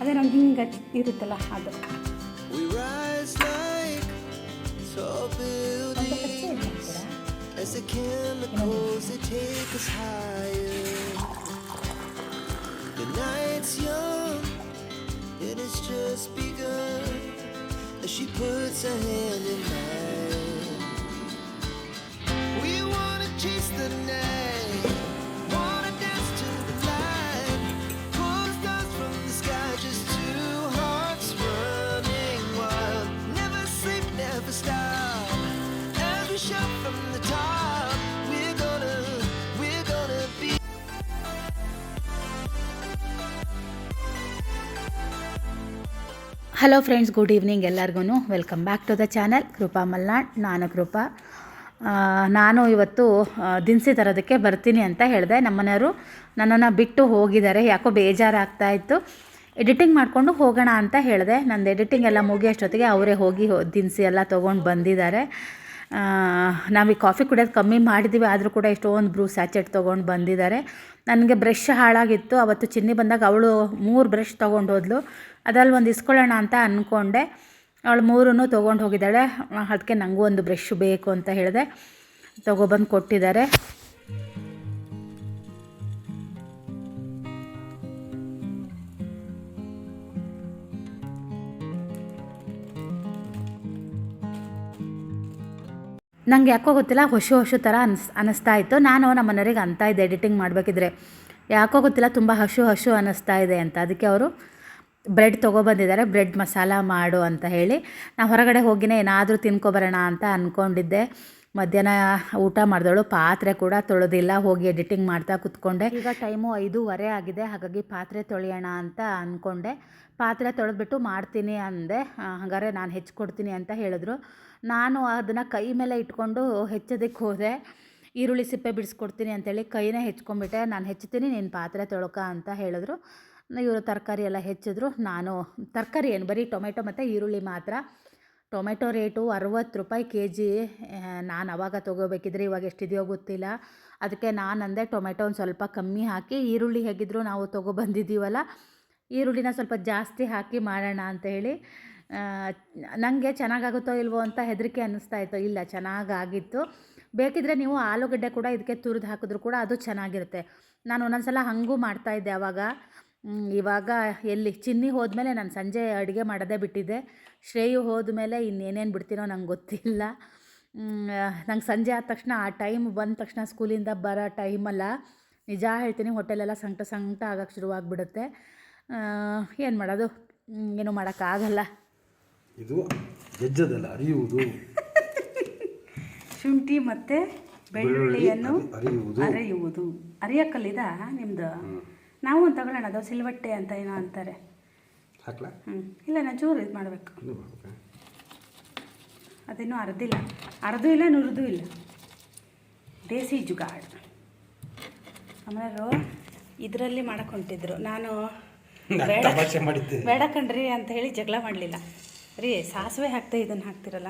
ಅದೇ ನಮ್ಗೆ ಹಿಂಗೆ ಇರುತ್ತಲ್ಲ ಅದು We rise like tall buildings as the chemicals they take us higher. The night's young and it's just begun as she puts her hand in mine. Hello friends good evening ಎಲ್ಲರಿಗೂ welcome back to the channel Krupa Malnad ನಾನು ಕೃಪಾ ಆ, ನಾನು ಇವತ್ತು ದಿನಸಿ ತರೋದಕ್ಕೆ ಬರ್ತೀನಿ ಅಂತ ಹೇಳಿದೆ. ನಮ್ಮನೆಯವರು ನನ್ನನ್ನು ಬಿಟ್ಟು ಹೋಗಿದ್ದಾರೆ. ಯಾಕೋ ಬೇಜಾರಾಗ್ತಾ ಇತ್ತು ಎಡಿಟಿಂಗ್ ಮಾಡಿಕೊಂಡು ಹೋಗೋಣ ಅಂತ ಹೇಳಿದೆ. ನಂದು ಎಡಿಟಿಂಗ್ ಎಲ್ಲ ಮುಗಿಯೋಷ್ಟೊತ್ತಿಗೆ ಅವರೇ ಹೋಗಿ ದಿನಸಿ ಎಲ್ಲ ತೊಗೊಂಡು ಬಂದಿದ್ದಾರೆ. ನಾವು ಈ ಕಾಫಿ ಕುಡಿಯೋದು ಕಮ್ಮಿ ಮಾಡಿದ್ದೀವಿ ಆದರೂ ಕೂಡ ಎಷ್ಟೊಂದು ಬ್ರೂ ಸ್ಯಾಚೆಟ್ ತೊಗೊಂಡು ಬಂದಿದ್ದಾರೆ. ನನಗೆ ಬ್ರಷ್ ಹಾಳಾಗಿತ್ತು. ಅವತ್ತು ಚಿನ್ನಿ ಬಂದಾಗ ಅವಳು ಮೂರು ಬ್ರಷ್ ತೊಗೊಂಡು ಹೋದ್ಲು. ಅದ್ರಲ್ಲಿ ಒಂದು ಇಸ್ಕೊಳ್ಳೋಣ ಅಂತ ಅಂದ್ಕೊಂಡೆ ಅವಳು ಮೂರೂ ತೊಗೊಂಡು ಹೋಗಿದ್ದಾಳೆ. ಅದಕ್ಕೆ ನನಗೂ ಒಂದು ಬ್ರಷ್ ಬೇಕು ಅಂತ ಹೇಳಿದೆ. ತೊಗೊಬಂದು ಕೊಟ್ಟಿದ್ದಾರೆ. ನನಗೆ ಯಾಕೋ ಗೊತ್ತಿಲ್ಲ ಹೊಸ ಹೊಸ ಥರ ಅನ್ಸ್ ಅನ್ನಿಸ್ತಾ ಇತ್ತು. ನಾನು ನಮ್ಮ ಮನೆಯವರಿಗೆ ಅಂತ ಇದ್ದೆ ಎಡಿಟಿಂಗ್ ಮಾಡಬೇಕಿದ್ರೆ. ಯಾಕೋ ಗೊತ್ತಿಲ್ಲ, ತುಂಬ ಹಸು ಹಸು ಅನ್ನಿಸ್ತಾ ಇದೆ ಅಂತ. ಅದಕ್ಕೆ ಅವರು ಬ್ರೆಡ್ ತೊಗೊಬಂದಿದ್ದಾರೆ ಬ್ರೆಡ್ ಮಸಾಲ ಮಾಡು ಅಂತ ಹೇಳಿ. ನಾನು ಹೊರಗಡೆ ಹೋಗಿನೇ ಏನಾದರೂ ತಿನ್ಕೊಬರೋಣ ಅಂತ ಅಂದ್ಕೊಂಡಿದ್ದೆ ಮಧ್ಯಾಹ್ನ ಊಟ ಮಾಡಿದವಳು. ಪಾತ್ರೆ ಕೂಡ ತೊಳೆದಿಲ್ಲ. ಹೋಗಿ ಎಡಿಟಿಂಗ್ ಮಾಡ್ತಾ ಕೂತ್ಕೊಂಡೆ. ಈಗ ಟೈಮು ಐದೂವರೆ ಆಗಿದೆ. ಹಾಗಾಗಿ ಪಾತ್ರೆ ತೊಳೆಯೋಣ ಅಂತ ಅಂದ್ಕೊಂಡೆ ಪಾತ್ರೆ ತೊಳೆದ್ಬಿಟ್ಟು ಮಾಡ್ತೀನಿ ಅಂದೆ. ಹಾಗಾದ್ರೆ ನಾನು ಹೆಚ್ಚಿಕೊಡ್ತೀನಿ ಅಂತ ಹೇಳಿದ್ರು. ನಾನು ಅದನ್ನು ಕೈ ಮೇಲೆ ಇಟ್ಕೊಂಡು ಹೆಚ್ಚೋದಕ್ಕೆ ಹೋದೆ. ಈರುಳ್ಳಿ ಸಿಪ್ಪೆ ಬಿಡಿಸ್ಕೊಡ್ತೀನಿ ಅಂತೇಳಿ ಕೈನೇ ಹೆಚ್ಕೊಂಡ್ಬಿಟ್ಟೆ. ನಾನು ಹೆಚ್ಚುತ್ತೀನಿ ನೀನು ಪಾತ್ರೆ ತೊಳ್ಕ ಅಂತ ಹೇಳಿದ್ರು. ಇವರು ತರಕಾರಿ ಎಲ್ಲ ಹೆಚ್ಚಿದ್ರು. ನಾನು ತರಕಾರಿ ಏನು, ಬರೀ ಟೊಮೆಟೊ ಮತ್ತು ಈರುಳ್ಳಿ ಮಾತ್ರ. ಟೊಮೆಟೊ ರೇಟು ಅರವತ್ತು ರೂಪಾಯಿ ಕೆ ಜಿ ನಾನು ಅವಾಗ ತೊಗೋಬೇಕಿದ್ರೆ ಇವಾಗ ಎಷ್ಟಿದೆಯೋ ಗೊತ್ತಿಲ್ಲ. ಅದಕ್ಕೆ ನಾನು ಅಂದೆ ಟೊಮೆಟೊ ಒಂದು ಸ್ವಲ್ಪ ಕಮ್ಮಿ ಹಾಕಿ, ಈರುಳ್ಳಿ ಹೇಗಿದ್ರು ನಾವು ತೊಗೊಬಂದಿದ್ದೀವಲ್ಲ, ಈರುಳ್ಳಿನ ಸ್ವಲ್ಪ ಜಾಸ್ತಿ ಹಾಕಿ ಮಾಡೋಣ ಅಂತ ಹೇಳಿ ನನಗೆ ಚೆನ್ನಾಗಾಗುತ್ತೋ ಇಲ್ವೋ ಅಂತ ಹೆದರಿಕೆ ಅನ್ನಿಸ್ತಾ ಇತ್ತು. ಇಲ್ಲ, ಚೆನ್ನಾಗಾಗಿತ್ತು. ಬೇಕಿದ್ರೆ ನೀವು ಆಲೂಗಡ್ಡೆ ಕೂಡ ಇದಕ್ಕೆ ತುರಿದು ಹಾಕಿದ್ರು ಕೂಡ ಅದು ಚೆನ್ನಾಗಿರುತ್ತೆ. ನಾನು ಒಂದೊಂದ್ಸಲ ಹಾಗೂ ಮಾಡ್ತಾಯಿದ್ದೆ ಅವಾಗ. ಇವಾಗ ಎಲ್ಲಿ? ಚಿನ್ನಿ ಹೋದ್ಮೇಲೆ ನಾನು ಸಂಜೆ ಅಡುಗೆ ಮಾಡೋದೇ ಬಿಟ್ಟಿದ್ದೆ. ಶ್ರೇಯು ಹೋದ್ಮೇಲೆ ಇನ್ನೇನೇನು ಬಿಡ್ತೀನೋ ನಂಗೆ ಗೊತ್ತಿಲ್ಲ. ನಂಗೆ ಸಂಜೆ ಆದ ತಕ್ಷಣ ಆ ಟೈಮ್ ಬಂದ ತಕ್ಷಣ ಸ್ಕೂಲಿಂದ ಬರೋ ಟೈಮಲ್ಲ ನಿಜ ಹೇಳ್ತೀನಿ ಹೋಟೆಲೆಲ್ಲ ಸಂಕಟ ಸಂಕಟ ಆಗಕ್ಕೆ ಶುರುವಾಗ್ಬಿಡುತ್ತೆ. ಏನು ಮಾಡೋದು? ಏನು ಏನೂ ಮಾಡೋಕ್ಕಾಗಲ್ಲ. ಇದು ಜಜ್ಜದಲ್ಲ ಅರಿಯುವುದು ಶುಂಠಿ ಮತ್ತು ಬೆಳ್ಳುಳ್ಳಿಯನ್ನು ಅರಿಯುವುದು ಅರೆಯುವುದು ಅರಿಯಕ್ಕಲ್ಲಿದ ನಿಮ್ದು? ನಾವು ಒಂದು ತಗೊಳ್ಳೋಣ ಅದು ಸಿಲ್ವಟ್ಟೆ ಅಂತ ಏನೋ ಅಂತಾರೆ. ಹಾಕ್ಲಾ? ಹ್ಞೂ ಇಲ್ಲ ನಾನು ಚೂರು ಇದು ಮಾಡಬೇಕು. ಅದೇನು? ಅದಿನ್ನೂ ಅರ್ದಿಲ್ಲ. ಅರ್ದು ಇಲ್ಲ ನುರಿದು ಇಲ್ಲ. ದೇಸಿ ಜುಗಾಡ್. ಆಮೇಲೆ ಇದರಲ್ಲಿ ಮಾಡಕ್ಕೆ ಹೊಂಟಿದ್ರು. ನಾನು ಬೇಡ ಕಣ್ರಿ ಅಂತ ಹೇಳಿ ಜಗಳ ಮಾಡಲಿಲ್ಲ. ರೀ ಸಾಸಿವೆ ಹಾಕ್ತೆ ಇದನ್ನು ಹಾಕ್ತಿರಲ್ಲ?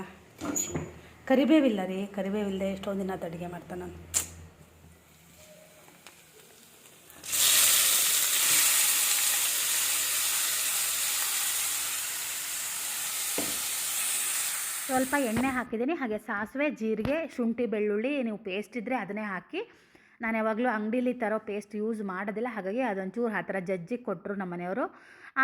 ಕರಿಬೇವಿಲ್ಲ ರೀ ಕರಿಬೇವಿಲ್ಲದೆ ಎಷ್ಟೊಂದು ದಿನ ಅದು ಅಡುಗೆ ಮಾಡ್ತಾನೆ ನಾನು. ಸ್ವಲ್ಪ ಎಣ್ಣೆ ಹಾಕಿದ್ದೀನಿ. ಹಾಗೆ ಸಾಸಿವೆ, ಜೀರಿಗೆ, ಶುಂಠಿ, ಬೆಳ್ಳುಳ್ಳಿ ನೀವು ಪೇಸ್ಟ್ ಇದ್ದರೆ ಅದನ್ನೇ ಹಾಕಿ. ನಾನು ಯಾವಾಗಲೂ ಅಂಗಡೀಲಿ ತರೋ ಪೇಸ್ಟ್ ಯೂಸ್ ಮಾಡೋದಿಲ್ಲ. ಹಾಗಾಗಿ ಅದೊಂಚೂರು ಆ ಥರ ಜಜ್ಜಿಗೆ ಕೊಟ್ಟರು ನಮ್ಮ ಮನೆಯವರು.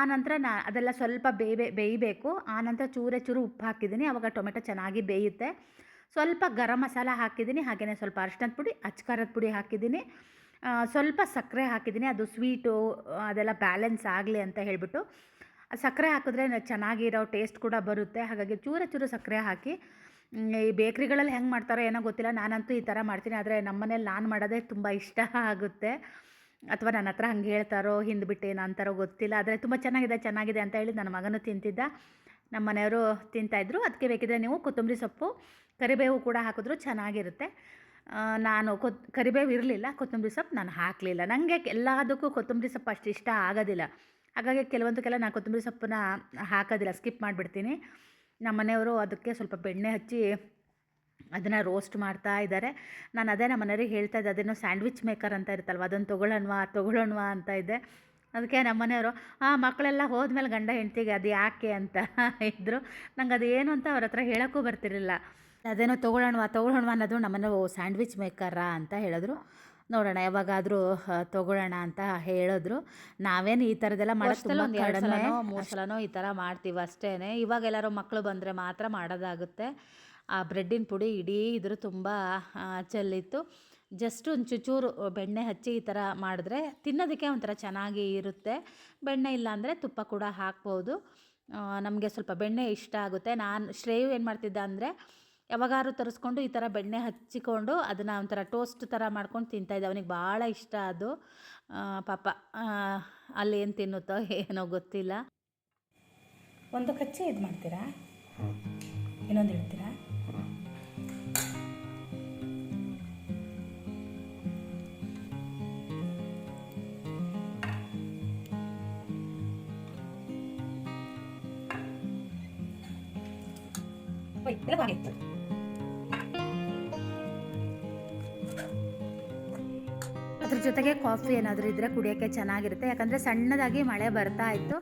ಆನಂತರ ನಾ ಅದೆಲ್ಲ ಸ್ವಲ್ಪ ಬೇಯಬೇ, ಬೇಯಬೇಕು. ಆನಂತರ ಚೂರೇ ಚೂರು ಉಪ್ಪು ಹಾಕಿದ್ದೀನಿ. ಆವಾಗ ಟೊಮೆಟೊ ಚೆನ್ನಾಗಿ ಬೇಯುತ್ತೆ. ಸ್ವಲ್ಪ ಗರಂ ಮಸಾಲ ಹಾಕಿದ್ದೀನಿ. ಹಾಗೆಯೇ ಸ್ವಲ್ಪ ಅರಿಶಿನದ ಪುಡಿ ಅಚ್ಕಾರದ ಪುಡಿ ಹಾಕಿದ್ದೀನಿ. ಸ್ವಲ್ಪ ಸಕ್ಕರೆ ಹಾಕಿದ್ದೀನಿ. ಅದು ಸ್ವೀಟು ಅದೆಲ್ಲ ಬ್ಯಾಲೆನ್ಸ್ ಆಗಲಿ ಅಂತ ಹೇಳಿಬಿಟ್ಟು. ಸಕ್ಕರೆ ಹಾಕಿದ್ರೆ ಚೆನ್ನಾಗಿರೋ ಟೇಸ್ಟ್ ಕೂಡ ಬರುತ್ತೆ. ಹಾಗಾಗಿ ಚೂರ ಚೂರು ಸಕ್ಕರೆ ಹಾಕಿ ಈ ಬೇಕ್ರಿಗಳಲ್ಲಿ ಹೆಂಗೆ ಮಾಡ್ತಾರೋ ಏನೋ ಗೊತ್ತಿಲ್ಲ. ನಾನಂತೂ ಈ ಥರ ಮಾಡ್ತೀನಿ. ಆದರೆ ನಮ್ಮ ಮನೇಲಿ ನಾನು ಮಾಡೋದೇ ತುಂಬ ಇಷ್ಟ ಆಗುತ್ತೆ. ಅಥವಾ ನನ್ನ ಹತ್ರ ಹಂಗೆ ಹೇಳ್ತಾರೋ, ಹಿಂದೆ ಬಿಟ್ಟು ಏನು ಅಂತಾರೋ ಗೊತ್ತಿಲ್ಲ. ಆದರೆ ತುಂಬ ಚೆನ್ನಾಗಿದೆ ಚೆನ್ನಾಗಿದೆ ಅಂತ ಹೇಳಿ ನನ್ನ ಮಗನೂ ತಿಂತಿದ್ದ. ನಮ್ಮ ಮನೆಯವರು ತಿಂತಾಯಿದ್ರು ಅದಕ್ಕೆ ಬೇಕಿದ್ರೆ ನೀವು ಕೊತ್ತಂಬರಿ ಸೊಪ್ಪು, ಕರಿಬೇವು ಕೂಡ ಹಾಕಿದ್ರು ಚೆನ್ನಾಗಿರುತ್ತೆ. ನಾನು ಕೊತ್, ಕರಿಬೇವು ಇರಲಿಲ್ಲ. ಕೊತ್ತಂಬರಿ ಸೊಪ್ಪು ನಾನು ಹಾಕಲಿಲ್ಲ. ನನಗೆ ಎಲ್ಲದಕ್ಕೂ ಕೊತ್ತಂಬರಿ ಸೊಪ್ಪು ಅಷ್ಟು ಇಷ್ಟ ಆಗೋದಿಲ್ಲ. ಹಾಗಾಗಿ ಕೆಲವೊಂದಕ್ಕೆಲ್ಲ ನಾನು ಕೊತ್ತಂಬರಿ ಸೊಪ್ಪನ್ನ ಹಾಕೋದಿಲ್ಲ, ಸ್ಕಿಪ್ ಮಾಡಿಬಿಡ್ತೀನಿ. ನಮ್ಮ ಮನೆಯವರು ಅದಕ್ಕೆ ಸ್ವಲ್ಪ ಬೆಣ್ಣೆ ಹಚ್ಚಿ ಅದನ್ನು ರೋಸ್ಟ್ ಮಾಡ್ತಾ ಇದ್ದಾರೆ. ನಾನು ಅದೇ ನಮ್ಮ ಮನೆಯವ್ರಿಗೆ ಹೇಳ್ತಾ ಇದ್ದೆ, ಅದೇನೋ ಸ್ಯಾಂಡ್ವಿಚ್ ಮೇಕರ್ ಅಂತ ಇರುತ್ತಲ್ವ, ಅದನ್ನು ತೊಗೊಳ್ಳೋಣವಾ ತೊಗೊಳ್ಳೋಣವಾ ಅಂತ ಇದ್ದೆ. ಅದಕ್ಕೆ ನಮ್ಮ ಮನೆಯವರು, ಆ, ಮಕ್ಕಳೆಲ್ಲ ಹೋದ್ಮೇಲೆ ಗಂಡ ಹೆಂಡ್ತಿಗೆ ಅದು ಯಾಕೆ ಅಂತ ಇದ್ದರು ನಂಗೆ ಅದು ಏನು ಅಂತ ಅವ್ರ ಹತ್ರ ಹೇಳೋಕ್ಕೂ ಬರ್ತಿರಲಿಲ್ಲ. ಅದೇನೋ ತೊಗೊಳ್ಳೋಣವಾ ತೊಗೊಳ್ಳೋಣವಾ ಅನ್ನೋದು ನಮ್ಮನೆ ಸ್ಯಾಂಡ್ವಿಚ್ ಮೇಕರಾ ಅಂತ ಹೇಳಿದ್ರು. ನೋಡೋಣ ಯಾವಾಗಾದರೂ ತೊಗೊಳ್ಳೋಣ ಅಂತ ಹೇಳಿದ್ರು. ನಾವೇನು ಈ ಥರದ್ದೆಲ್ಲ ಮಾಡೋದು ತುಂಬ ಕಡಿಮೆ. ಮೂರು ಸಲನೋ ಈ ಥರ ಮಾಡ್ತೀವಿ ಅಷ್ಟೇ ಇವಾಗ ಎಲ್ಲರೂ ಮಕ್ಕಳು ಬಂದರೆ ಮಾತ್ರ ಮಾಡೋದಾಗುತ್ತೆ. ಆ ಬ್ರೆಡ್ಡಿನ ಪುಡಿ ಇಡೀ ಇದ್ರೂ ತುಂಬ ಚೆಲ್ಲಿತ್ತು. ಜಸ್ಟ್ ಒಂದು ಚುಚೂರು ಬೆಣ್ಣೆ ಹಚ್ಚಿ ಈ ಥರ ಮಾಡಿದ್ರೆ ತಿನ್ನೋದಕ್ಕೆ ಒಂಥರ ಚೆನ್ನಾಗಿ ಇರುತ್ತೆ. ಬೆಣ್ಣೆ ಇಲ್ಲಾಂದರೆ ತುಪ್ಪ ಕೂಡ ಹಾಕ್ಬೋದು. ನಮಗೆ ಸ್ವಲ್ಪ ಬೆಣ್ಣೆ ಇಷ್ಟ ಆಗುತ್ತೆ. ನಾನು ಶ್ರೇಯು ಏನು ಮಾಡ್ತಿದ್ದೆ ಅಂದರೆ ಯಾವಾಗಾದ್ರು ತರಿಸ್ಕೊಂಡು ಈ ಥರ ಬೆಣ್ಣೆ ಹಚ್ಚಿಕೊಂಡು ಅದನ್ನು ಒಂಥರ ಟೋಸ್ಟ್ ಥರ ಮಾಡ್ಕೊಂಡು ತಿಂತಾಯಿದ್ದೆ ಅವನಿಗೆ ಭಾಳ ಇಷ್ಟ ಅದು. ಪಾಪ ಏನು ತಿನ್ನುತ್ತೋ ಏನೋ ಗೊತ್ತಿಲ್ಲ. ಒಂದು ಕಚ್ಚಿ ಇದು ಮಾಡ್ತೀರಾ? ಇನ್ನೊಂದು ಇಡ್ತೀರಾ ಒಯ್, ಜೊತೆಗೆ ಕಾಫಿ ಏನಾದರೂ ಇದ್ದರೆ ಕುಡಿಯೋಕ್ಕೆ ಚೆನ್ನಾಗಿರುತ್ತೆ. ಯಾಕಂದರೆ ಸಣ್ಣದಾಗಿ ಮಳೆ ಬರ್ತಾ ಇತ್ತು.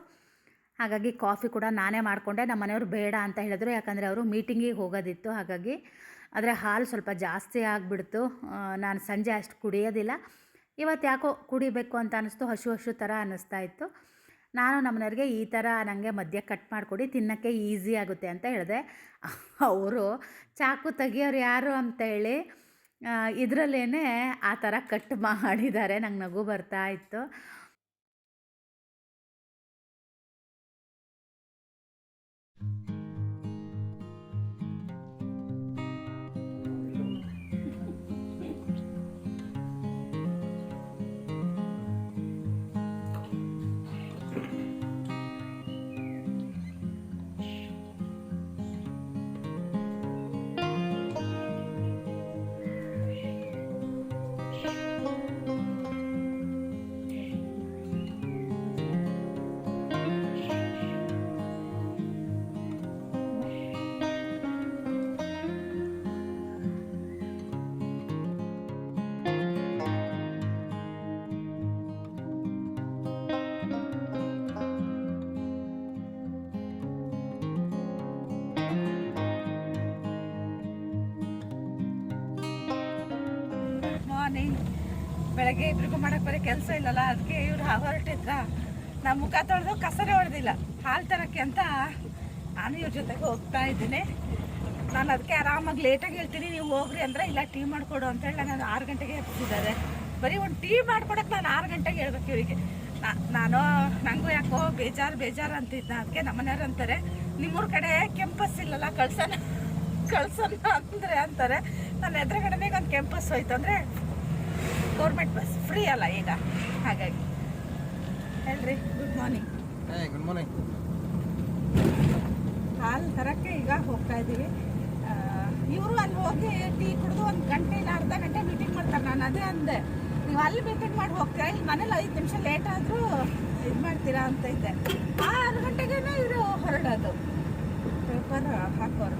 ಹಾಗಾಗಿ ಕಾಫಿ ಕೂಡ ನಾನೇ ಮಾಡಿಕೊಂಡೆ. ನಮ್ಮ ಮನೆಯವರು ಬೇಡ ಅಂತ ಹೇಳಿದ್ರು. ಯಾಕಂದರೆ ಅವರು ಮೀಟಿಂಗಿಗೆ ಹೋಗೋದಿತ್ತು. ಹಾಗಾಗಿ ಆದರೆ ಹಾಲು ಸ್ವಲ್ಪ ಜಾಸ್ತಿ ಆಗಿಬಿಡ್ತು. ನಾನು ಸಂಜೆ ಅಷ್ಟು ಕುಡಿಯೋದಿಲ್ಲ. ಇವತ್ತು ಯಾಕೋ ಕುಡಿಬೇಕು ಅಂತ ಅನ್ನಿಸ್ತು ಹಸು ಹಸು ಥರ ಅನ್ನಿಸ್ತಾ ಇತ್ತು. ನಾನು ನಮ್ಮನೆಯವ್ರಿಗೆ ಈ ಥರ ನನಗೆ ಮಧ್ಯ ಕಟ್ ಮಾಡಿಕೊಡಿ, ತಿನ್ನೋಕ್ಕೆ ಈಸಿ ಆಗುತ್ತೆ ಅಂತ ಹೇಳಿದೆ. ಅವರು, ಚಾಕು ತೆಗಿಯೋರು ಯಾರು? ಅಂತ ಹೇಳಿ ಇದರಲ್ಲೇ ಆ ಥರ ಕಟ್ ಮಾಡಿದ್ದಾರೆ. ನಂಗೆ ನಗು ಬರ್ತಾ ಇತ್ತು. ಬೆಳಗ್ಗೆ ಇಬ್ರಿಗೂ ಮಾಡಕ್ ಬರೀ ಕೆಲಸ ಇಲ್ಲಲ್ಲ ಅದಕ್ಕೆ ಇವ್ರು ಹೊರಟಿದ್ರ. ನಾ ಮುಖ ತೊಳೆದು ಕಸರೇ ಹೊಡೆದಿಲ್ಲ ಹಾಲು ತರಕ್ಕೆ ಅಂತ ನಾನು ಇವ್ರ ಜೊತೆಗೆ ಹೋಗ್ತಾ ಇದ್ದೀನಿ. ನಾನು ಅದಕ್ಕೆ ಆರಾಮಾಗಿ ಲೇಟಾಗಿ ಹೇಳ್ತೀನಿ, ನೀವು ಹೋಗ್ರಿ ಅಂದ್ರೆ ಇಲ್ಲ ಟೀ ಮಾಡಿಕೊಡು ಅಂತ ಹೇಳಿ ನಾನು ಆರು ಗಂಟೆಗೆ ಎಬ್ಸಿದ್ದಾರೆ. ಬರೀ ಒಂದು ಟೀ ಮಾಡ್ಕೊಡಕ್ಕೆ ನಾನು ಆರು ಗಂಟೆಗೆ ಹೇಳ್ಬೇಕು ಇವರಿಗೆ. ನಾನು ನನಗೂ ಯಾಕೋ ಬೇಜಾರು ಬೇಜಾರು ಅಂತಿದ್ದ ಅದಕ್ಕೆ ನಮ್ಮನೆಯವ್ರು ಅಂತಾರೆ, ನಿಮ್ಮೂರ ಕಡೆ ಕೆಂಪಸ್ ಇಲ್ಲಲ್ಲ, ಕಳ್ಸೋಣ ಕಳ್ಸೋಣ ಅಂದರೆ ಅಂತಾರೆ. ನನ್ನ ಎದುರುಗಡೆನೇ ಒಂದು ಕೆಂಪಸ್ ಹೋಯ್ತು ಅಂದರೆ ಗೌರ್ಮೆಂಟ್ ಬಸ್ ಫ್ರೀ ಅಲ್ಲ ಈಗ. ಹಾಗಾಗಿ. ಹೇಳ್ರಿ ಗುಡ್ ಮಾರ್ನಿಂಗ್ ಗುಡ್ ಮಾರ್ನಿಂಗ್ ಹಾಲು ತರಕ್ಕೆ ಈಗ ಹೋಗ್ತಾ ಇದ್ದೀವಿ. ಇವರು ಅಲ್ಲಿ ಹೋಗಿ ಟೀ ಕುಡಿದು ಒಂದು ಗಂಟೆ ಇಲ್ಲ ಅರ್ಧ ಗಂಟೆ ಮೀಟಿಂಗ್ ಮಾಡ್ತಾರೆ. ನಾನು ಅದೇ ಅಂದೆ. ನೀವು ಅಲ್ಲಿ ಮೀಟಿಂಗ್ ಮಾಡಿ ಹೋಗ್ತೀರಾ? ಇಲ್ಲಿ ಮನೇಲಿ ಐದು ನಿಮಿಷ ಲೇಟ್ ಆದರೂ ಇದು ಮಾಡ್ತೀರಾ ಅಂತ ಇದ್ದೆ. ಆರು ಗಂಟೆಗೇ ಇವರು ಹೊರಡೋದು. ಪೇಪರ್ ಹಾಕೋರು.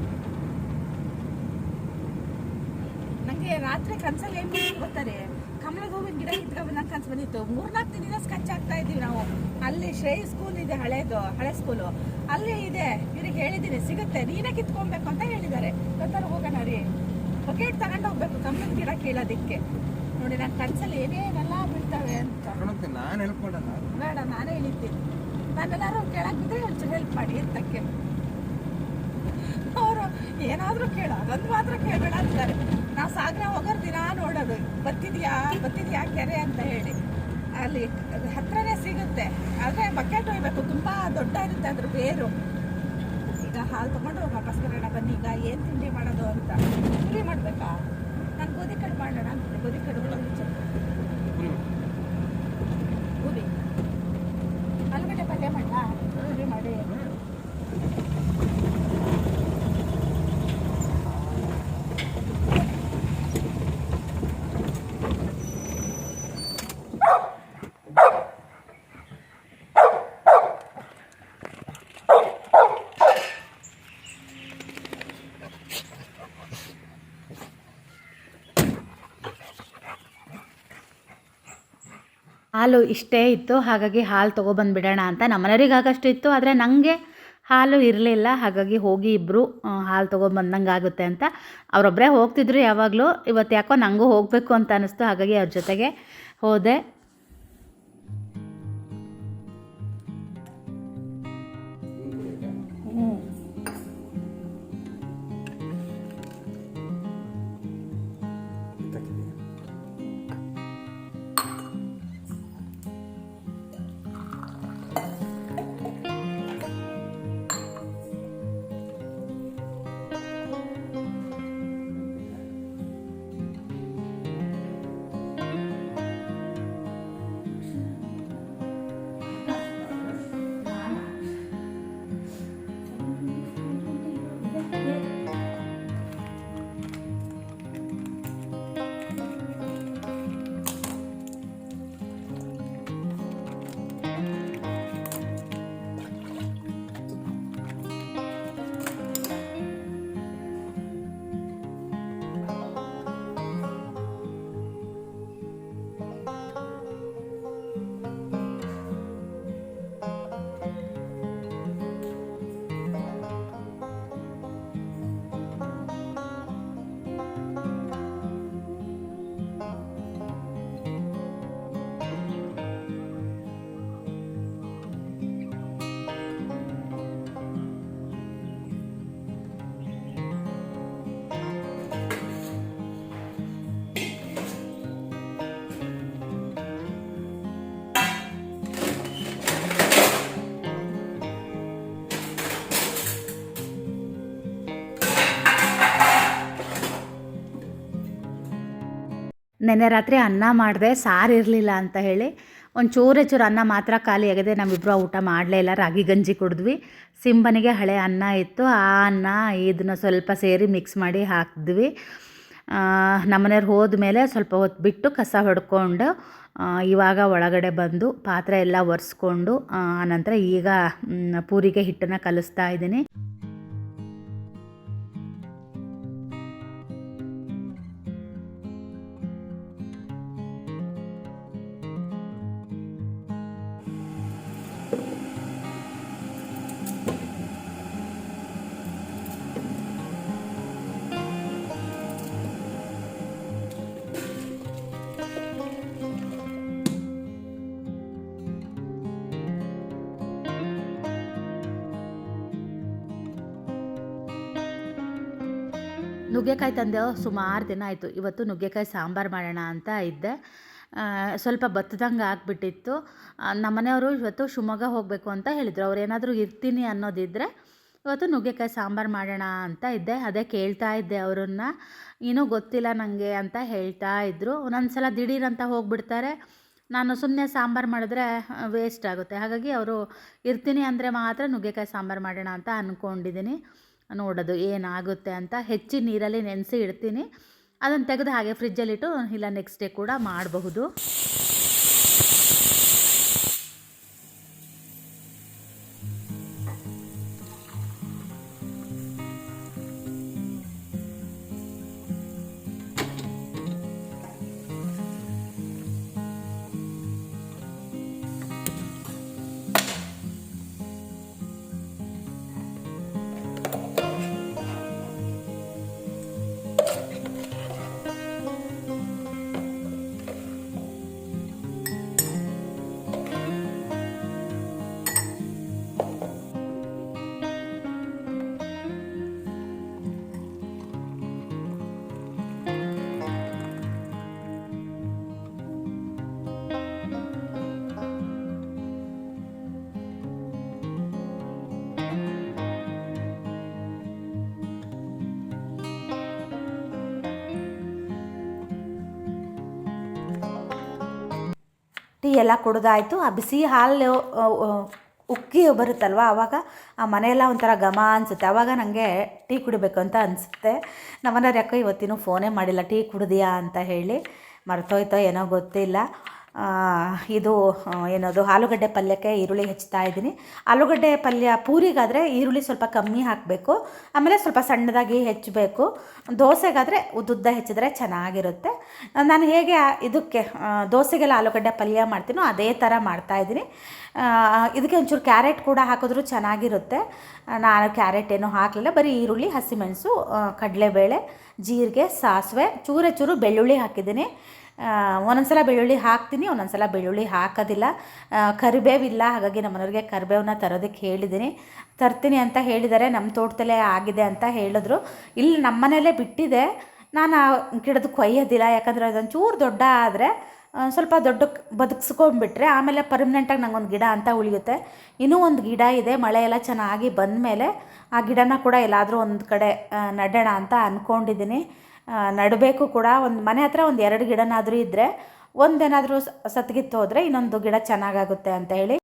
ನನಗೆ ರಾತ್ರಿ ಕನ್ಸಲ್ಲಿ ಏನು ಗೊತ್ತಾ ಗೊತ್ತಾರೆ ಕಮಲದ ಹೂವಿನ ಗಿಡ ಇಟ್ಕೊಂಡ್ ಕನ್ಸು ಬಂದಿತ್ತು. ಮೂರ್ನಾಲ್ಕು ದಿನ ಸ್ಕೆಚ್ ಆಗ್ತಾ ಇದ್ದೀವಿ ನಾವು. ಅಲ್ಲಿ ಶ್ರೇಯ ಸ್ಕೂಲ್ ಇದೆ ಹಳೇದು ಹಳೆ ಸ್ಕೂಲು ಅಲ್ಲಿ ಇದೆ. ಇವ್ರಿಗೆ ಹೇಳಿದ್ದೀನಿ ಸಿಗುತ್ತೆ. ನೀನೇ ಕಿತ್ಕೊಬೇಕು ಅಂತ ಹೇಳಿದ್ದಾರೆ. ಗೊತ್ತಾರ ಹೋಗೋಣ ರೀ. ಬಕೆಟ್ ತಗೊಂಡು ಹೋಗ್ಬೇಕು. ಕಮಲದ ಗಿಡ ಕೇಳೋದಿಕ್ಕೆ. ನೋಡಿ ನನ್ನ ಕನ್ಸಲ್ಲಿ ಏನೇನೆಲ್ಲ ಬೀಳ್ತವೆ ಅಂತ. ನಾನು ಹೆಲ್ಪ್ ಮಾಡಲ್ಲ ಬೇಡ ನಾನೇ ಹೇಳಿದ್ದೀನಿ. ನಾನೆಲ್ಲರೂ ಕೇಳಕ್ ಬಿದ್ರೆ ಒಂಚೂರು ಹೆಲ್ಪ್ ಮಾಡಿ ಅಂತಕ್ಕೆ ಅವರು ಏನಾದರೂ ಕೇಳ ಅದೊಂದು ಮಾತ್ರ ಕೇಳಬೇಡ ಅಂತಾರೆ. ನಾವು ಸಾಗರ ಹೋಗೋರು ದಿನ ನೋಡೋದು. ಬರ್ತಿದ್ಯಾ? ಬರ್ತಿದ್ಯಾ ಕೆರೆ ಅಂತ ಹೇಳಿ. ಅಲ್ಲಿ ಹತ್ರನೇ ಸಿಗುತ್ತೆ. ಆದರೆ ಬಕೆಟ್ ಒಯ್ಬೇಕು. ತುಂಬ ದೊಡ್ಡ ಇರುತ್ತೆ ಅದ್ರ ಬೇರು. ಈಗ ಹಾಲು ತೊಗೊಂಡು ವಾಪಸ್ ಬರೋಣ. ಬನ್ನಿ. ಈಗ ಏನು ತಿಂಡಿ ಮಾಡೋದು ಅಂತ. ತಿಂಡಿ ಮಾಡಬೇಕಾ? ನಾನು ಗೋಧಿ ಕಡು ಮಾಡೋಣ ಗೋಧಿ ಕಡುಬು ಹಾಲು ಇಷ್ಟೇ ಇತ್ತು, ಹಾಗಾಗಿ ಹಾಲು ತೊಗೊಬಂದುಬಿಡೋಣ ಅಂತ ನಮ್ಮನೆಯವ್ರಿಗೆ ಆಗಷ್ಟು ಇತ್ತು, ಆದರೆ ನನಗೆ ಹಾಲು ಇರಲಿಲ್ಲ, ಹಾಗಾಗಿ ಹೋಗಿ ಇಬ್ಬರು ಹಾಲು ತೊಗೊಂಬಂದಂಗೆ ಆಗುತ್ತೆ ಅಂತ. ಅವರೊಬ್ಬರೇ ಹೋಗ್ತಿದ್ರು ಯಾವಾಗಲೂ ಇವತ್ತು ಯಾಕೋ ನನಗೂ ಹೋಗಬೇಕು ಅಂತ ಅನ್ನಿಸ್ತು ಹಾಗಾಗಿ ಅವ್ರ ಜೊತೆಗೆ ಹೋದೆ. ನೆನ್ನೆ ರಾತ್ರಿ ಅನ್ನ ಮಾಡಿದೆ, ಸಾರು ಇರಲಿಲ್ಲ ಅಂತ ಹೇಳಿ. ಒಂದು ಚೂರೇ ಚೂರು ಅನ್ನ ಮಾತ್ರ ಖಾಲಿ ಆಗಿದೆ ನಮ್ಮಿಬ್ಬರು ಊಟ ಮಾಡಲೇ ಇಲ್ಲ. ರಾಗಿ ಗಂಜಿ ಕುಡಿದ್ವಿ. ಸಿಂಬನಿಗೆ ಹಳೆ ಅನ್ನ ಇತ್ತು. ಆ ಅನ್ನ ಇದನ್ನು ಸ್ವಲ್ಪ ಸೇರಿ ಮಿಕ್ಸ್ ಮಾಡಿ ಹಾಕಿದ್ವಿ. ನಮ್ಮನೆಯವ್ರು ಹೋದ್ಮೇಲೆ ಸ್ವಲ್ಪ ಹೊತ್ತು ಬಿಟ್ಟು ಕಸ ಹೊಡ್ಕೊಂಡು ಇವಾಗ ಒಳಗಡೆ ಬಂದು ಪಾತ್ರೆ ಎಲ್ಲ ಒರೆಸ್ಕೊಂಡು ಆನಂತರ ಈಗ ಪೂರಿಗೆ ಹಿಟ್ಟನ್ನು ಕಲಿಸ್ತಾ ಇದ್ದೀನಿ. ನುಗ್ಗೆಕಾಯಿ ತಂದೆ ಸುಮಾರು ದಿನ ಆಯಿತು. ಇವತ್ತು ನುಗ್ಗೆಕಾಯಿ ಸಾಂಬಾರು ಮಾಡೋಣ ಅಂತ ಇದ್ದೆ. ಸ್ವಲ್ಪ ಬತ್ತದಂಗೆ ಆಗಿಬಿಟ್ಟಿತ್ತು. ನಮ್ಮನೆಯವರು ಇವತ್ತು ಶಿವಮೊಗ್ಗ ಹೋಗಬೇಕು ಅಂತ ಹೇಳಿದರು. ಅವ್ರು ಏನಾದರೂ ಇರ್ತೀನಿ ಅನ್ನೋದಿದ್ದರೆ ಇವತ್ತು ನುಗ್ಗೆಕಾಯಿ ಸಾಂಬಾರು ಮಾಡೋಣ ಅಂತ ಇದ್ದೆ. ಅದೇ ಕೇಳ್ತಾ ಇದ್ದೆ ಅವರನ್ನ. ಏನೂ ಗೊತ್ತಿಲ್ಲ ನನಗೆ ಅಂತ ಹೇಳ್ತಾ ಇದ್ದರು ಒಂದೊಂದು ಸಲ ದಿಢೀರ್ ಅಂತ ಹೋಗ್ಬಿಡ್ತಾರೆ. ನಾನು ಸುಮ್ಮನೆ ಸಾಂಬಾರು ಮಾಡಿದ್ರೆ ವೇಸ್ಟ್ ಆಗುತ್ತೆ. ಹಾಗಾಗಿ ಅವರು, ಇರ್ತೀನಿ ಅಂದರೆ ಮಾತ್ರ ನುಗ್ಗೆಕಾಯಿ ಸಾಂಬಾರು ಮಾಡೋಣ ಅಂತ ಅಂದ್ಕೊಂಡಿದ್ದೀನಿ ನೋಡೋದು ಏನಾಗುತ್ತೆ ಅಂತ ಹೆಚ್ಚಿ ನೀರಲ್ಲಿ ನೆನೆಸಿ ಇಡ್ತೀನಿ. ಅದನ್ನು ತೆಗೆದು ಹಾಗೆ ಫ್ರಿಜ್ಜಲ್ಲಿಟ್ಟು ಇಲ್ಲ ನೆಕ್ಸ್ಟ್ ಡೇ ಕೂಡ ಮಾಡಬಹುದು. ಎಲ್ಲ ಕುಡ್ದಾಯಿತು. ಆ ಬಿಸಿ ಹಾಲು ಉಕ್ಕಿ ಬರುತ್ತಲ್ವ ಆವಾಗ ಆ ಮನೆಯೆಲ್ಲ ಒಂಥರ ಘಮ ಅನಿಸುತ್ತೆ. ಆವಾಗ ನನಗೆ ಟೀ ಕುಡಿಬೇಕು ಅಂತ ಅನಿಸುತ್ತೆ. ನಮ್ಮನೆಯವ್ರು ಯಾಕೋ ಇವತ್ತಿನೂ ಫೋನೇ ಮಾಡಿಲ್ಲ. ಟೀ ಕುಡಿದೀಯಾ ಅಂತ ಹೇಳಿ ಮರ್ತೋಯ್ತೋ ಏನೋ ಗೊತ್ತಿಲ್ಲ. ಇದು ಏನದು, ಆಲೂಗಡ್ಡೆ ಪಲ್ಯಕ್ಕೆ ಈರುಳ್ಳಿ ಹೆಚ್ಚುತ್ತಾ ಇದ್ದೀನಿ. ಆಲೂಗಡ್ಡೆ ಪಲ್ಯ ಪೂರಿಗಾದರೆ ಈರುಳ್ಳಿ ಸ್ವಲ್ಪ ಕಮ್ಮಿ ಹಾಕಬೇಕು. ಆಮೇಲೆ ಸ್ವಲ್ಪ ಸಣ್ಣದಾಗಿ ಹೆಚ್ಚಬೇಕು. ದೋಸೆಗಾದರೆ ಉದ್ದುದ್ದ ಹೆಚ್ಚಿದ್ರೆ ಚೆನ್ನಾಗಿರುತ್ತೆ. ನಾನು ಹೇಗೆ ಇದಕ್ಕೆ ದೋಸೆಗೆಲ್ಲ ಆಲೂಗಡ್ಡೆ ಪಲ್ಯ ಮಾಡ್ತೀನೋ ಅದೇ ಥರ ಮಾಡ್ತಾಯಿದ್ದೀನಿ ಇದಕ್ಕೆ ಒಂಚೂರು ಕ್ಯಾರೆಟ್ ಕೂಡ ಹಾಕಿದ್ರೂ ಚೆನ್ನಾಗಿರುತ್ತೆ. ನಾನು ಕ್ಯಾರೆಟ್ ಏನೂ ಹಾಕಲಿಲ್ಲ. ಬರೀ ಈರುಳ್ಳಿ, ಹಸಿಮೆಣಸು ಕಡಲೆಬೇಳೆ, ಜೀರಿಗೆ, ಸಾಸಿವೆ ಚೂರ ಚೂರು ಬೆಳ್ಳುಳ್ಳಿ ಹಾಕಿದ್ದೀನಿ. ಒಂದೊಂದ್ಸಲ ಬೆಳ್ಳುಳ್ಳಿ ಹಾಕ್ತೀನಿ, ಒಂದೊಂದ್ಸಲ ಬೆಳ್ಳುಳ್ಳಿ ಹಾಕೋದಿಲ್ಲ. ಕರಿಬೇವಿಲ್ಲ, ಹಾಗಾಗಿ ನಮ್ಮ ಮನೆಯವ್ರಿಗೆ ಕರಿಬೇವನ್ನ ತರೋದಕ್ಕೆ ಹೇಳಿದ್ದೀನಿ. ತರ್ತೀನಿ ಅಂತ ಹೇಳಿದ್ದಾರೆ, ನಮ್ಮ ತೋಟದಲ್ಲೇ ಆಗಿದೆ ಅಂತ ಹೇಳಿದ್ರು. ಇಲ್ಲಿ ನಮ್ಮ ಮನೆಯಲ್ಲೇ ಬಿಟ್ಟಿದೆ. ನಾನು ಗಿಡದ ಕೊಯ್ಯೋದಿಲ್ಲ, ಯಾಕಂದರೆ ಅದೊಂಚೂರು ದೊಡ್ಡ ಆದರೆ ಸ್ವಲ್ಪ ದೊಡ್ಡ ಬದುಕಿಸ್ಕೊಂಡ್ಬಿಟ್ರೆ ಆಮೇಲೆ ಪರ್ಮನೆಂಟಾಗಿ ನಂಗೊಂದು ಗಿಡ ಅಂತ ಉಳಿಯುತ್ತೆ. ಇನ್ನೂ ಒಂದು ಗಿಡ ಇದೆ, ಮಳೆ ಎಲ್ಲ ಚೆನ್ನಾಗಿ ಬಂದಮೇಲೆ ಆ ಗಿಡನ ಕೂಡ ಎಲ್ಲಾದರೂ ಒಂದು ಕಡೆ ನೆಡೋಣ ಅಂತ ಅಂದ್ಕೊಂಡಿದ್ದೀನಿ ನಡಬೇಕು ಕೂಡ. ಒಂದು ಮನೆ ಹತ್ರ ಒಂದು ಎರಡು ಗಿಡನಾದರೂ ಇದ್ದರೆ ಒಂದೇನಾದರೂ ಸತ್ಗಿತ್ತು ಹೋದರೆ ಇನ್ನೊಂದು ಗಿಡ ಚೆನ್ನಾಗಾಗುತ್ತೆ ಅಂತ ಹೇಳಿ.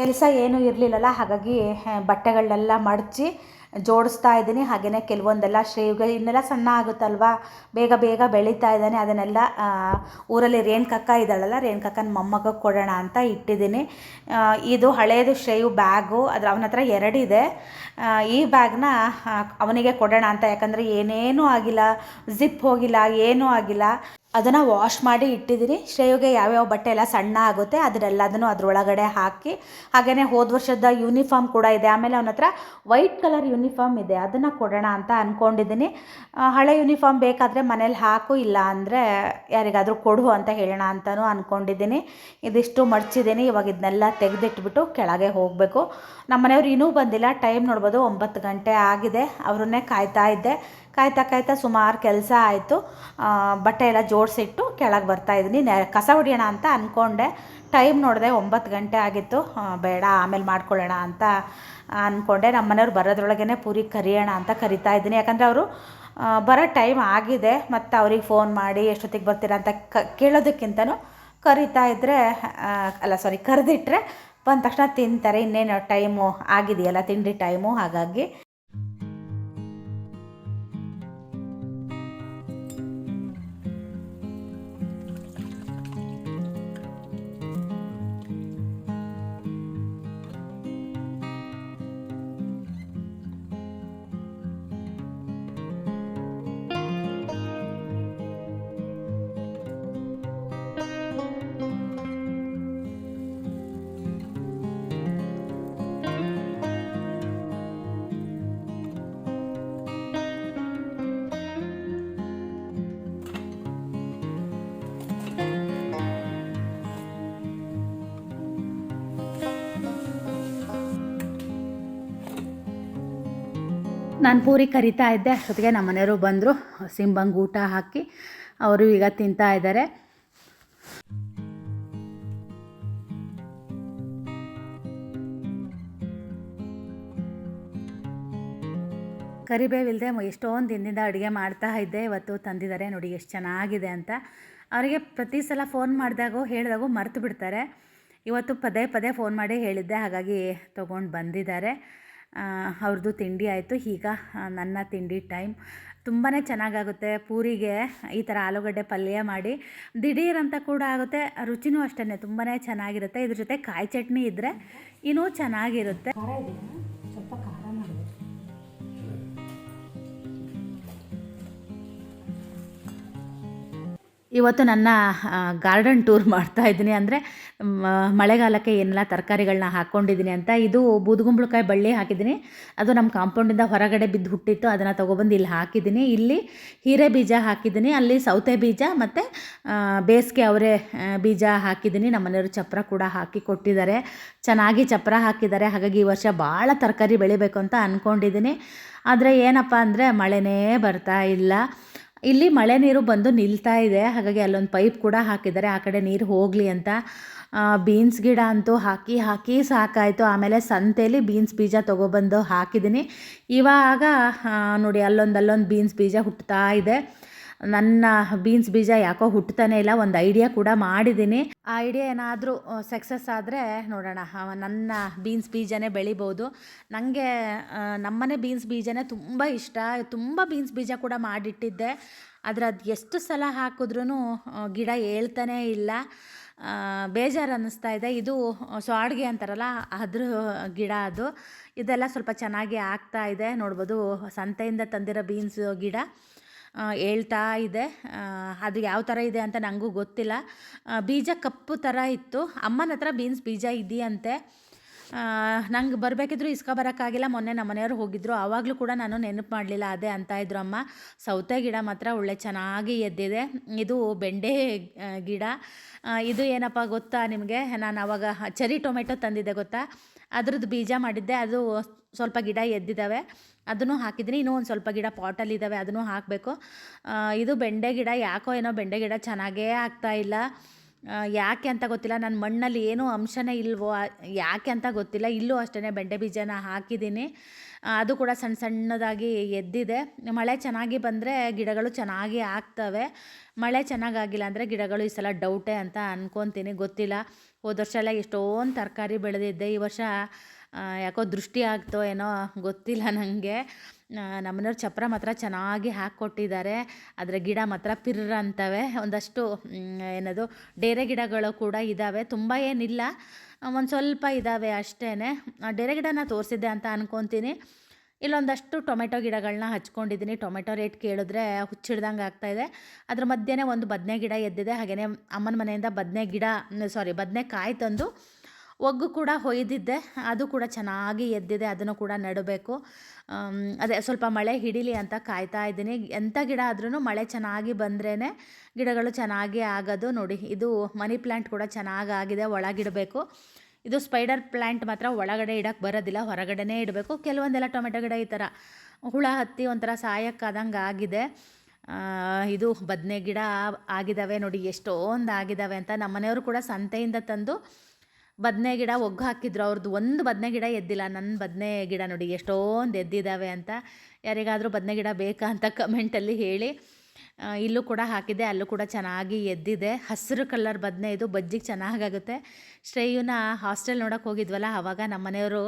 ಕೆಲಸ ಏನೂ ಇರಲಿಲ್ಲಲ್ಲ, ಹಾಗಾಗಿ ಬಟ್ಟೆಗಳನ್ನೆಲ್ಲ ಮಡಚಿ ಜೋಡಿಸ್ತಾ ಇದ್ದೀನಿ. ಹಾಗೆಯೇ ಕೆಲವೊಂದೆಲ್ಲ ಶ್ರೇವ್ಗೆ ಇನ್ನೆಲ್ಲ ಸಣ್ಣ ಆಗುತ್ತಲ್ವ? ಬೇಗ ಬೇಗ ಬೆಳೀತಾ ಇದ್ದಾನೆ. ಅದನ್ನೆಲ್ಲ ಊರಲ್ಲಿ ರೇಣುಕಕ್ಕ ಇದ್ದಾಳಲ್ಲ, ರೇಣುಕಕ್ಕನ ಮೊಮ್ಮಗ ಕೊಡೋಣ ಅಂತ ಇಟ್ಟಿದ್ದೀನಿ. ಇದು ಹಳೆಯದು ಶ್ರೇವ್ ಬ್ಯಾಗು. ಅದ್ರ ಅವನ ಹತ್ರ ಎರಡಿದೆ. ಈ ಬ್ಯಾಗ್ನ ಅವನಿಗೆ ಕೊಡೋಣ ಅಂತ. ಯಾಕಂದರೆ ಏನೇನೂ ಆಗಿಲ್ಲ, ಜಿಪ್ ಹೋಗಿಲ್ಲ, ಏನೂ ಆಗಿಲ್ಲ. ಅದನ್ನು ವಾಶ್ ಮಾಡಿ ಇಟ್ಟಿದ್ದೀನಿ ಶ್ರೇಯೋಗೆ ಯಾವ್ಯಾವ ಬಟ್ಟೆ ಎಲ್ಲ ಸಣ್ಣ ಆಗುತ್ತೆ ಅದರೆಲ್ಲದನ್ನು ಅದರೊಳಗಡೆ ಹಾಕಿ ಹಾಗೆಯೇ ಹೋದ ವರ್ಷದ ಯೂನಿಫಾರ್ಮ್ ಕೂಡ ಇದೆ. ಆಮೇಲೆ ಅವನ ಹತ್ರ ವೈಟ್ ಕಲರ್ ಯೂನಿಫಾರ್ಮ್ ಇದೆ. ಅದನ್ನು ಕೊಡೋಣ ಅಂತ ಅಂದ್ಕೊಂಡಿದ್ದೀನಿ ಹಳೆ ಯೂನಿಫಾರ್ಮ್ ಬೇಕಾದರೆ ಮನೇಲಿ ಹಾಕು, ಇಲ್ಲ ಅಂದರೆ ಯಾರಿಗಾದರೂ ಕೊಡು ಅಂತ ಹೇಳೋಣ ಅಂತಲೂ ಅಂದ್ಕೊಂಡಿದ್ದೀನಿ ಇದಿಷ್ಟು ಮಡ್ಚಿದ್ದೀನಿ ಇವಾಗ ಇದನ್ನೆಲ್ಲ ತೆಗೆದಿಟ್ಬಿಟ್ಟು ಕೆಳಗೆ ಹೋಗಬೇಕು. ನಮ್ಮ ಮನೆಯವ್ರು ಇನ್ನೂ ಬಂದಿಲ್ಲ. ಟೈಮ್ ನೋಡ್ಬೋದು ಒಂಬತ್ತು ಗಂಟೆ ಆಗಿದೆ. ಅವರನ್ನೇ ಕಾಯ್ತಾ ಇದ್ದೆ. ಕಾಯ್ತಾ ಕಾಯ್ತಾ ಸುಮಾರು ಕೆಲಸ ಆಯಿತು. ಬಟ್ಟೆ ಎಲ್ಲ ಜೋಡಿಸಿಟ್ಟು ಕೆಳಗೆ ಬರ್ತಾ ಇದ್ದೀನಿ ನೆ, ಕಸ ಹೊಡಿಯೋಣ ಅಂತ ಅಂದ್ಕೊಂಡೆ ಟೈಮ್ ನೋಡಿದೆ ಒಂಬತ್ತು ಗಂಟೆ ಆಗಿತ್ತು. ಬೇಡ, ಆಮೇಲೆ ಮಾಡ್ಕೊಳ್ಳೋಣ ಅಂತ ಅಂದ್ಕೊಂಡೆ ನಮ್ಮ ಮನೆಯವ್ರು ಬರೋದ್ರೊಳಗೇ ಪೂರಿ ಕರಿಯೋಣ ಅಂತ ಕರಿತಾ ಇದ್ದೀನಿ. ಯಾಕಂದರೆ ಅವರು ಬರೋ ಟೈಮ್ ಆಗಿದೆ. ಮತ್ತು ಅವ್ರಿಗೆ ಫೋನ್ ಮಾಡಿ ಎಷ್ಟೊತ್ತಿಗೆ ಬರ್ತೀರಾ ಅಂತ ಕ, ಕೇಳೋದಕ್ಕಿಂತನೂ ಕರಿತಾ ಇದ್ದರೆ ಅಲ್ಲ ಸಾರಿ ಕರೆದಿಟ್ರೆ ಬಂದ ತಕ್ಷಣ ತಿಂತಾರೆ. ಇನ್ನೇನು ಟೈಮು ಆಗಿದೆಯಲ್ಲ, ತಿಂಡಿ ಟೈಮು ಹಾಗಾಗಿ. ನಾನು ಪೂರಿ ಕರಿತಾ ಇದ್ದೆ. ಅಷ್ಟೊತ್ತಿಗೆ ನಮ್ಮ ಮನೆಯವರು ಬಂದರು. ಸಿಂಬಂಗೆ ಊಟ ಹಾಕಿ ಅವರು ಈಗ ತಿಂತಾ ಇದ್ದಾರೆ. ಕರಿಬೇವಿಲ್ಲದೆ ಎಷ್ಟೊಂದು ದಿನದಿಂದ ಅಡುಗೆ ಮಾಡ್ತಾ ಇದ್ದೆ. ಇವತ್ತು ತಂದಿದ್ದಾರೆ ನೋಡಿ ಎಷ್ಟು ಚೆನ್ನಾಗಿದೆ ಅಂತ. ಅವರಿಗೆ ಪ್ರತಿ ಸಲ ಫೋನ್ ಮಾಡಿದಾಗೂ ಹೇಳಿದಾಗೂ ಮರೆತು ಬಿಡ್ತಾರೆ. ಇವತ್ತು ಪದೇ ಪದೇ ಫೋನ್ ಮಾಡಿ ಹೇಳಿದ್ದೆ. ಹಾಗಾಗಿ ತೊಗೊಂಡು ಬಂದಿದ್ದಾರೆ. ಅವ್ರದ್ದು ತಿಂಡಿ ಆಯಿತು. ಈಗ ನನ್ನ ತಿಂಡಿ ಟೈಮ್. ತುಂಬಾ ಚೆನ್ನಾಗಾಗುತ್ತೆ. ಪೂರಿಗೆ ಈ ಥರ ಆಲೂಗಡ್ಡೆ ಪಲ್ಯ ಮಾಡಿ ದಿಢೀರಂತ ಕೂಡ ಆಗುತ್ತೆ. ರುಚಿನೂ ಅಷ್ಟೇ ತುಂಬಾ ಚೆನ್ನಾಗಿರುತ್ತೆ. ಇದ್ರ ಜೊತೆ ಕಾಯಿ ಚಟ್ನಿ ಇದ್ದರೆ ಇನ್ನೂ ಚೆನ್ನಾಗಿರುತ್ತೆ. ಇವತ್ತು ನನ್ನ ಗಾರ್ಡನ್ ಟೂರ್ ಮಾಡ್ತಾ ಇದ್ದೀನಿ. ಅಂದರೆ ಮಳೆಗಾಲಕ್ಕೆ ಏನೆಲ್ಲ ತರಕಾರಿಗಳನ್ನ ಹಾಕ್ಕೊಂಡಿದ್ದೀನಿ ಅಂತ. ಇದು ಬೂದುಗುಂಬಳಕಾಯಿ ಬಳ್ಳಿ ಹಾಕಿದ್ದೀನಿ. ಅದು ನಮ್ಮ ಕಾಂಪೌಂಡಿಂದ ಹೊರಗಡೆ ಬಿದ್ದು ಹುಟ್ಟಿತ್ತು. ಅದನ್ನು ತೊಗೊಬಂದು ಇಲ್ಲಿ ಹಾಕಿದ್ದೀನಿ. ಇಲ್ಲಿ ಹೀರೆ ಬೀಜ ಹಾಕಿದ್ದೀನಿ. ಅಲ್ಲಿ ಸೌತೆ ಬೀಜ ಮತ್ತು ಬೇಸಿಗೆ ಅವರೇ ಬೀಜ ಹಾಕಿದ್ದೀನಿ. ನಮ್ಮ ಮನೆಯವರು ಚಪ್ರ ಕೂಡ ಹಾಕಿ ಕೊಟ್ಟಿದ್ದಾರೆ. ಚೆನ್ನಾಗಿ ಚಪ್ರ ಹಾಕಿದ್ದಾರೆ. ಹಾಗಾಗಿ ಈ ವರ್ಷ ಭಾಳ ತರಕಾರಿ ಬೆಳಿಬೇಕು ಅಂತ ಅಂದ್ಕೊಂಡಿದ್ದೀನಿ ಆದರೆ ಏನಪ್ಪ ಅಂದರೆ ಮಳೆನೇ ಬರ್ತಾ ಇಲ್ಲ. ಇಲ್ಲಿ ಮಳೆ ನೀರು ಬಂದು ನಿಲ್ತಾ ಇದೆ. ಹಾಗಾಗಿ ಅಲ್ಲೊಂದು ಪೈಪ್ ಕೂಡ ಹಾಕಿದ್ದಾರೆ. ಆ ಕಡೆ ನೀರು ಹೋಗಲಿ ಅಂತ. ಬೀನ್ಸ್ ಗಿಡ ಅಂತೂ ಹಾಕಿ ಹಾಕಿ ಸಾಕಾಯಿತು. ಆಮೇಲೆ ಸಂತೆಯಲ್ಲಿ ಬೀನ್ಸ್ ಬೀಜ ತೊಗೊಬಂದು ಹಾಕಿದ್ದೀನಿ ಇವಾಗ ನೋಡಿ ಅಲ್ಲೊಂದು ಅಲ್ಲೊಂದು ಬೀನ್ಸ್ ಬೀಜ ಹುಟ್ಟುತ್ತಾ ಇದೆ. ನನ್ನ ಬೀನ್ಸ್ ಬೀಜ ಯಾಕೋ ಹುಟ್ಟತಾನೆ ಇಲ್ಲ, ಒಂದು ಐಡಿಯಾ ಕೂಡ ಮಾಡಿದ್ದೀನಿ. ಆ ಐಡಿಯಾ ಏನಾದರೂ ಸಕ್ಸಸ್ ಆದರೆ ನೋಡೋಣ. ನನ್ನ ಬೀನ್ಸ್ ಬೀಜನೇ ಬೆಳಿಬೋದು. ನನಗೆ ನಮ್ಮನೆ ಬೀನ್ಸ್ ಬೀಜನೇ ತುಂಬ ಇಷ್ಟ. ತುಂಬ ಬೀನ್ಸ್ ಬೀಜ ಕೂಡ ಮಾಡಿಟ್ಟಿದ್ದೆ. ಆದರೆ ಅದು ಎಷ್ಟು ಸಲ ಹಾಕಿದ್ರೂ ಗಿಡ ಹೇಳ್ತಾನೇ ಇಲ್ಲ. ಬೇಜಾರು ಅನ್ನಿಸ್ತಾ ಇದೆ. ಇದು ಸ್ವಾಡ್ಗೆ ಅಂತಾರಲ್ಲ, ಅದ್ರ ಗಿಡ ಅದು. ಇದೆಲ್ಲ ಸ್ವಲ್ಪ ಚೆನ್ನಾಗಿ ಆಗ್ತಾ ಇದೆ. ನೋಡ್ಬೋದು, ಸಂತೆಯಿಂದ ತಂದಿರೋ ಬೀನ್ಸ್ ಗಿಡ. ಆ, ಏಳ್ತಾ ಇದೆ. ಅದು ಯಾವ ಥರ ಇದೆ ಅಂತ ನನಗೂ ಗೊತ್ತಿಲ್ಲ. ಬೀಜ ಕಪ್ಪು ಥರ ಇತ್ತು. ಅಮ್ಮನ ಹತ್ರ ಬೀನ್ಸ್ ಬೀಜ ಇದೆಯಂತೆ. ನಂಗೆ ಬರಬೇಕಿದ್ರು ಇಸ್ಕೊ ಬರೋಕ್ಕಾಗಿಲ್ಲ. ಮೊನ್ನೆ ನಮ್ಮ ಮನೆಯವ್ರು ಹೋಗಿದ್ರು. ಆವಾಗಲೂ ಕೂಡ ನಾನು ನೆನಪು ಮಾಡಲಿಲ್ಲ. ಅದೇ ಅಂತ ಇದ್ರು ಅಮ್ಮ. ಸೌತೆ ಗಿಡ ಮಾತ್ರ ಒಳ್ಳೆ ಚೆನ್ನಾಗಿ ಎದ್ದಿದೆ. ಇದು ಬೆಂಡೆ ಗಿಡ. ಇದು ಏನಪ್ಪ ಗೊತ್ತಾ ನಿಮಗೆ? ನಾನು ಆವಾಗ ಚೆರಿ ಟೊಮೆಟೊ ತಂದಿದ್ದೆ ಗೊತ್ತಾ? ಅದ್ರದ್ದು ಬೀಜ ಮಾಡಿದ್ದೆ. ಅದು ಸ್ವಲ್ಪ ಗಿಡ ಎದ್ದಿದ್ದಾವೆ ಅದನ್ನು ಹಾಕಿದ್ದೀನಿ. ಇನ್ನೂ ಒಂದು ಸ್ವಲ್ಪ ಗಿಡ ಪಾಟಲ್ಲಿ ಇದ್ದಾವೆ ಅದನ್ನು ಹಾಕಬೇಕು. ಇದು ಬೆಂಡೆ ಗಿಡ. ಯಾಕೋ ಏನೋ ಬೆಂಡೆ ಗಿಡ ಚೆನ್ನಾಗೇ ಇಲ್ಲ. ಯಾಕೆ ಅಂತ ಗೊತ್ತಿಲ್ಲ. ನನ್ನ ಮಣ್ಣಲ್ಲಿ ಏನೂ ಅಂಶನೇ ಇಲ್ವೋ ಯಾಕೆ ಅಂತ ಗೊತ್ತಿಲ್ಲ. ಇಲ್ಲೂ ಅಷ್ಟೇ ಬೆಂಡೆ ಬೀಜನ ಹಾಕಿದ್ದೀನಿ. ಅದು ಕೂಡ ಸಣ್ಣ ಸಣ್ಣದಾಗಿ ಎದ್ದಿದೆ. ಮಳೆ ಚೆನ್ನಾಗಿ ಬಂದರೆ ಗಿಡಗಳು ಚೆನ್ನಾಗಿ ಆಗ್ತವೆ. ಮಳೆ ಚೆನ್ನಾಗಾಗಿಲ್ಲ ಅಂದರೆ ಗಿಡಗಳು ಈ ಸಲ ಡೌಟೇ ಅಂತ ಅಂದ್ಕೊತೀನಿ ಗೊತ್ತಿಲ್ಲ. ಹೋದ ವರ್ಷ ಎಲ್ಲ ಎಷ್ಟೊಂದು ತರಕಾರಿ ಬೆಳೆದಿದ್ದೆ. ಈ ವರ್ಷ ಯಾಕೋ ದೃಷ್ಟಿ ಆಗ್ತೋ ಏನೋ ಗೊತ್ತಿಲ್ಲ ನನಗೆ ನಮ್ಮನೆಯವ್ರು ಚಪ್ಪರ ಮಾತ್ರ ಚೆನ್ನಾಗಿ ಹಾಕ್ಕೊಟ್ಟಿದ್ದಾರೆ ಅದರ ಗಿಡ ಮಾತ್ರ ಪಿರ್ರ ಅಂತವೆ. ಒಂದಷ್ಟು ಏನದು, ಡೇರೆ ಗಿಡಗಳು ಕೂಡ ಇದ್ದಾವೆ ತುಂಬ ಏನಿಲ್ಲ. ಒಂದು ಸ್ವಲ್ಪ ಇದ್ದಾವೆ ಅಷ್ಟೇ ಡೇರೆ ಗಿಡನ ತೋರಿಸಿದ್ದೆ ಅಂತ ಅನ್ಕೊತೀನಿ. ಇಲ್ಲೊಂದಷ್ಟು ಟೊಮೆಟೊ ಗಿಡಗಳನ್ನ ಹಚ್ಕೊಂಡಿದ್ದೀನಿ. ಟೊಮೆಟೊ ರೇಟ್ ಕೇಳಿದ್ರೆ ಹುಚ್ಚಿಡ್ದಂಗೆ ಆಗ್ತಾಯಿದೆ ಅದ್ರ ಮಧ್ಯೆ ಒಂದು ಬದನೆ ಗಿಡ ಎದ್ದಿದೆ. ಹಾಗೆಯೇ ಅಮ್ಮನ ಮನೆಯಿಂದ ಬದನೆ ಗಿಡ, ಸಾರಿ ಬದನೆಕಾಯಿ ತಂದು ಒಗ್ಗು ಕೂಡ ಹೊಯ್ದಿದ್ದೆ, ಅದು ಕೂಡ ಚೆನ್ನಾಗಿ ಎದ್ದಿದೆ, ಅದನ್ನು ಕೂಡ ನೆಡಬೇಕು. ಅದೇ ಸ್ವಲ್ಪ ಮಳೆ ಹಿಡೀಲಿ ಅಂತ ಕಾಯ್ತಾ ಇದ್ದೀನಿ. ಎಂಥ ಗಿಡ ಆದ್ರೂ ಮಳೆ ಚೆನ್ನಾಗಿ ಬಂದ್ರೇ ಗಿಡಗಳು ಚೆನ್ನಾಗಿ ಆಗೋದು. ನೋಡಿ, ಇದು ಮನಿ ಪ್ಲ್ಯಾಂಟ್ ಕೂಡ ಚೆನ್ನಾಗಿ ಆಗಿದೆ ಒಳಗಿಡಬೇಕು. ಇದು ಸ್ಪೈಡರ್ ಪ್ಲ್ಯಾಂಟ್ ಮಾತ್ರ ಒಳಗಡೆ ಇಡಕ್ಕೆ ಬರೋದಿಲ್ಲ, ಹೊರಗಡೆನೇ ಇಡಬೇಕು. ಕೆಲವೊಂದೆಲ್ಲ ಟೊಮೆಟೊ ಗಿಡ ಈ ಥರ ಹುಳ ಹತ್ತಿ ಒಂಥರ ಸಾಯಕ್ಕಾದಂಗೆ ಆಗಿದೆ. ಇದು ಬದನೆ ಗಿಡ ಆಗಿದ್ದಾವೆ ನೋಡಿ ಎಷ್ಟೊಂದು ಆಗಿದ್ದಾವೆ ಅಂತ ನಮ್ಮ ಮನೆಯವರು ಕೂಡ ಸಂತೆಯಿಂದ ತಂದು ಬದನೆ ಗಿಡ ಒಗ್ಗು ಹಾಕಿದ್ರು ಅವ್ರದ್ದು ಒಂದು ಬದನೆ ಗಿಡ ಎದ್ದಿಲ್ಲ. ನನ್ನ ಬದನೆ ಗಿಡ ನೋಡಿ ಎಷ್ಟೊಂದು ಎದ್ದಿದ್ದಾವೆ ಅಂತ. ಯಾರಿಗಾದರೂ ಬದನೆ ಗಿಡ ಬೇಕಾ ಅಂತ ಕಮೆಂಟಲ್ಲಿ ಹೇಳಿ. ಇಲ್ಲೂ ಕೂಡ ಹಾಕಿದೆ ಅಲ್ಲೂ ಕೂಡ ಚೆನ್ನಾಗಿ ಎದ್ದಿದೆ. ಹಸಿರು ಕಲರ್ ಬದನೆ ಇದು, ಬಜ್ಜಿಗೆ ಚೆನ್ನಾಗಾಗುತ್ತೆ. ಶ್ರೇಯುನ ಹಾಸ್ಟೆಲ್ ನೋಡೋಕೆ ಹೋಗಿದ್ವಲ್ಲ ಆವಾಗ ನಮ್ಮ ಮನೆಯವರು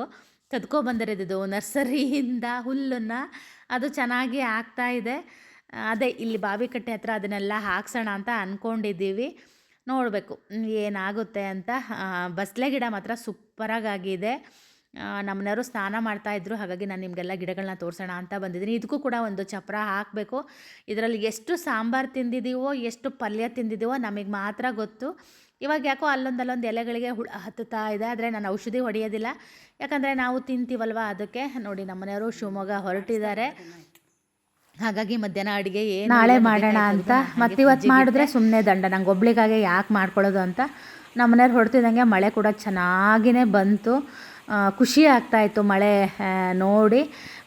ಕದ್ಕೊಬಂದಿರೋದಿದ್ದು ನರ್ಸರಿಯಿಂದ ಹುಲ್ಲನ್ನು. ಅದು ಚೆನ್ನಾಗಿ ಆಗ್ತಾ ಇದೆ. ಅದೇ, ಇಲ್ಲಿ ಬಾವಿಕಟ್ಟೆ ಹತ್ರ ಅದನ್ನೆಲ್ಲ ಹಾಕ್ಸೋಣ ಅಂತ ಅಂದ್ಕೊಂಡಿದ್ದೀವಿ ನೋಡಬೇಕು. ಏನಾಗುತ್ತೆ ಅಂತ. ಬಸಳೆ ಗಿಡ ಮಾತ್ರ ಸೂಪರಾಗಾಗಿದೆ. ನಮ್ಮನೆಯವರು ಸ್ನಾನ ಮಾಡ್ತಾಯಿದ್ರು ಹಾಗಾಗಿ ನಾನು ನಿಮಗೆಲ್ಲ ಗಿಡಗಳನ್ನ ತೋರಿಸೋಣ ಅಂತ ಬಂದಿದ್ದೀನಿ. ಇದಕ್ಕೂ ಕೂಡ ಒಂದು ಚಪ್ರ ಹಾಕಬೇಕು. ಇದರಲ್ಲಿ ಎಷ್ಟು ಸಾಂಬಾರು ತಿಂದಿದ್ದೀವೋ ಎಷ್ಟು ಪಲ್ಯ ತಿಂದಿದ್ದೀವೋ ನಮಗೆ ಮಾತ್ರ ಗೊತ್ತು. ಇವಾಗ ಯಾಕೋ ಅಲ್ಲೊಂದು ಅಲ್ಲೊಂದು ಎಲೆಗಳಿಗೆ ಹುಳ ಹತ್ತುತ್ತಾ ಇದೆ, ಆದರೆ ನಾನು ಔಷಧಿ ಹೊಡೆಯೋದಿಲ್ಲ. ಯಾಕಂದರೆ ನಾವು ತಿಂತೀವಲ್ವ ಅದಕ್ಕೆ. ನೋಡಿ ನಮ್ಮನೆಯವರು ಶಿವಮೊಗ್ಗ ಹೊರಟಿದ್ದಾರೆ. ಹಾಗಾಗಿ ಮಧ್ಯಾಹ್ನ ಅಡುಗೆ ಏನು ನಾಳೆ ಮಾಡೋಣ ಅಂತ. ಮತ್ತೆ ಇವತ್ತು ಮಾಡಿದ್ರೆ ಸುಮ್ಮನೆ ದಂಡ. ನಂಗೆ ಒಬ್ಳಿಗಾಗೆ ಯಾಕೆ ಮಾಡ್ಕೊಳ್ಳೋದು ಅಂತ. ನಮ್ಮನೆಯವ್ರು ಹೊಡ್ತಿದ್ದಂಗೆ ಮಳೆ ಕೂಡ ಚೆನ್ನಾಗಿನೇ ಬಂತು. ಖುಷಿ ಆಗ್ತಾಯಿತ್ತು ಮಳೆ ನೋಡಿ.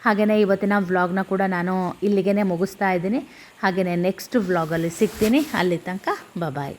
ಹಾಗೆಯೇ ಇವತ್ತಿನ ವ್ಲಾಗ್ನ ಕೂಡ ನಾನು ಇಲ್ಲಿಗೆ ಮುಗಿಸ್ತಾ ಇದ್ದೀನಿ. ಹಾಗೆಯೇ ನೆಕ್ಸ್ಟ್ ವ್ಲಾಗಲ್ಲಿ ಸಿಗ್ತೀನಿ. ಅಲ್ಲಿ ತನಕ ಬಾಯ್